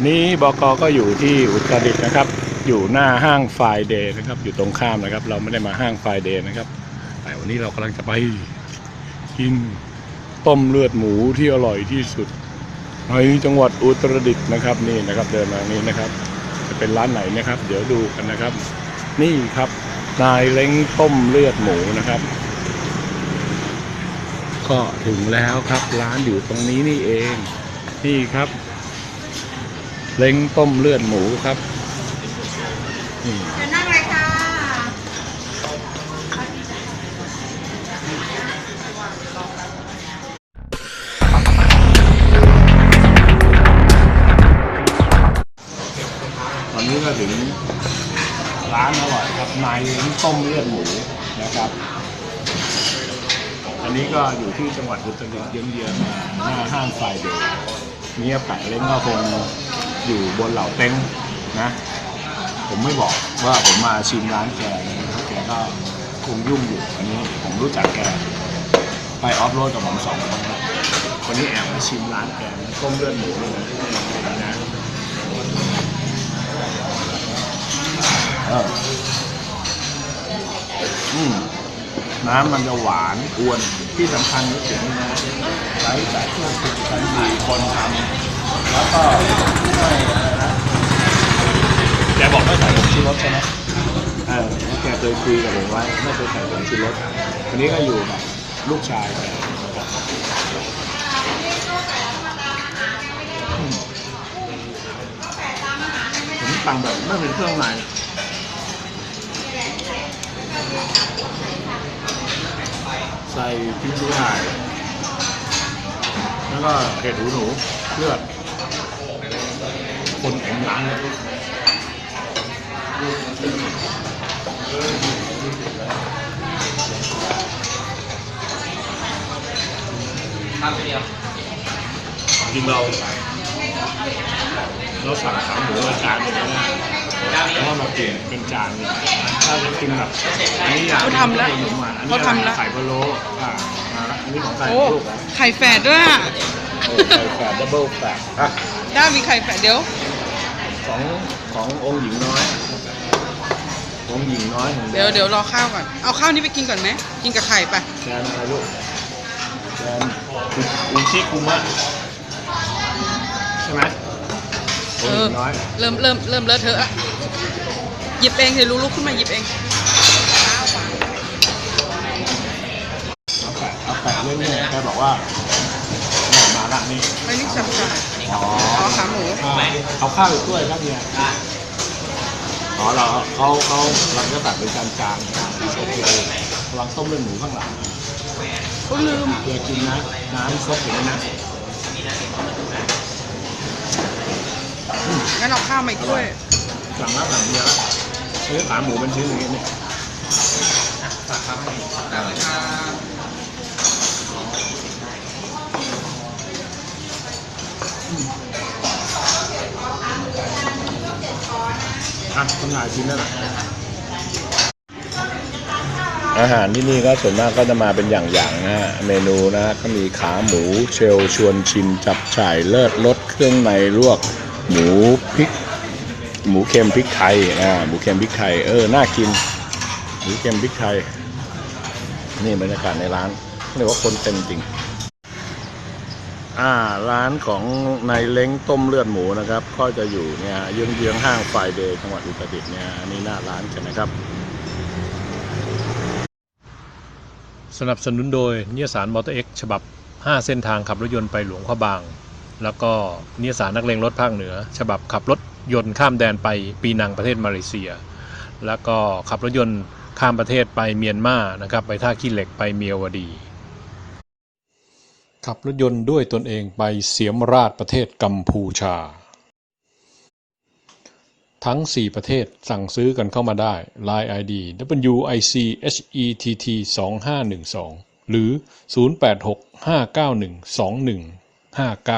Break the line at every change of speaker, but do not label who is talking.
อนนี้บกก็อยู่ที่อุตรดิตถ์นะครับ อยู่หน้าห้างไฟเดย์นะครับ อยู่ตรงข้ามนะครับ เราไม่ได้มาห้างไฟเดย์นะครับแต่วันนี้เรากำลังจะไปกินต้มเลือดหมูที่อร่อยที่สุดในจังหวัดอุตรดิตถ์นะครับนี่นะครับ เดินมานี้นะครับ จะเป็นร้านไหนนะครับ เดี๋ยวดูกันนะครับ นี่ครับนายเล้งต้มเลือดหมูนะครับ ก็ถึงแล้วครับร้านอยู่ตรงนี้นี่เอง นี่ครับ เล้งต้มเลือดหมูครับนี่
เชิญนั่งเลยค่ะ
ตอนนี้ก็ถึงร้านอร่อยครับนายเล้งต้มเลือดหมูนะครับ อันนี้ก็อยู่ที่จังหวัดอุตรดิตถ์เยื้องๆหน้าห้างไฟเดย์เนี่ยแปะเล้งก็คง อยู่บนเหล่าเต็งนะ ผมไม่บอกว่าผมมาชิมร้านแกนะครับแกก็คงยุ่งอยู่อันนี้ผมรู้จักแกไปออฟโรดกับผมสองคนแล้ววันนี้แอบมาชิมร้านแกต้มเลือดหมูนี่นะนะเอออืมน้ำมันจะหวานอวนที่สำคัญก็คือนี่นะใช้แต่เครื่องปรุงชั้นดีคนทำแล้วก็ไม่อะไรนะแกบอกไม่ใส่ผงชู รสใช่ไหมเออแกเคยคุยกับผมไว้ไม่เคยใส่ผงชูรสวันนี้ก็อยู่กับลูกชายแกนะครับอืมผมสั่งแบบไม่เป็นเครื่องในใส่พริกด้วยแล้วก็เห็ดหูหนูเลือดคนผมล้างเลย จริงเราเราสั่งขาหมูมาจานหนึงแล้วนะแล้วก็มาเปลี่ยนเป็นจานหนึ่งถ้าจะกินแบบอันนี้อย่าง
เขาทำแล้ว
หมูหวานอันนี้
เขาทำแล้ว
ไข่พะโล้อ่ามาละอันนี้ของใคร
โอ้
ลูกเหรอ
ไข่แฝดด้วยอะ
โอ้ไข่แฝดดับเบิลแฝดอะ
ด้ามีไข่แฝดเดี๋ยว
ของขององค์หญิงน้อยองค์หญิงน้อยของ
เดี๋ยวเดี๋ยวรอข้าวก่อน เอาข้าวนี้ไปกินก่อนไหมกินกับไข่ปะ
แกนอะไรลูกแกนอุชิคุมะใช่ไหมอง
เอ
ค์ห
อ
ญิงน้อย
เริ่มเริ่มเริ่มเลอะเทอะอะหยิบเองเดี๋ยวลุกขึ้นมาหยิบเอง
เอาแปะเอาแปะเรื่องนี้แกบอกว่าเนี่ยมาละนี่
ไม่นี่จับจ่าย
อ๋อ
อ๋อขาหมู
เอาข้าวอีกถ้วยครับเนี่ยอ๋อเราเขาเขาเราจะตัดเป็นจานจานโอเคระวังต้มเลือดหมูข้างหลัง
ก็ลืม
เพื่อกินนะน้ำซดอย่างนี้นะ
งั้นเอาข้าวมาอีกถ้วย
สั่งแล้วสั่งเดียวซื้อขาหมูเป็นชิ้นอย่างนี้เนี่ยอะทำลายชิ้นนั่นแหละอาหารที่นี่ก็ส่วนมากก็จะมาเป็นอย่างๆนะฮะเมนูนะฮะก็มีขาหมูเชลล์ชวนชิมจับฉ่ายเลิศรสเครื่องในลวก หมูพริก หมูเค็มพริกไทยนะหมูเค็มพริกไทยเออน่ากิน หมูเค็มพริกไทย นี่บรรยากาศในร้านเรียกว่าคนเต็มจริง อ่าร้านของนายเล้งต้มเลือดหมูนะครับ ก็จะอยู่เนี่ยเยื้องๆห้างไฟเดย์จังหวัดอุตรดิตถ์เนี่ยอันนี้หน้าร้านกันนะครับ
สนับสนุนโดยนิยสารมอเตอร์เอ็กฉบับ 5 เส้นทางขับรถยนต์ไปหลวงพระบาง แล้วก็นิยสารนักเลงรถภาคเหนือ ฉบับขับรถยนต์ข้ามแดนไปปีนังประเทศมาเลเซีย แล้วก็ขับรถยนต์ข้ามประเทศไปเมียนมานะครับไปท่าขี้เหล็กไปเมียวดี ขับรถยนต์ด้วยตนเองไปเสียมราชประเทศกัมพูชา ทั้ง 4 ประเทศสั่งซื้อกันเข้ามาได้ Line ID WICHETT 2512หรือ 086 591 2159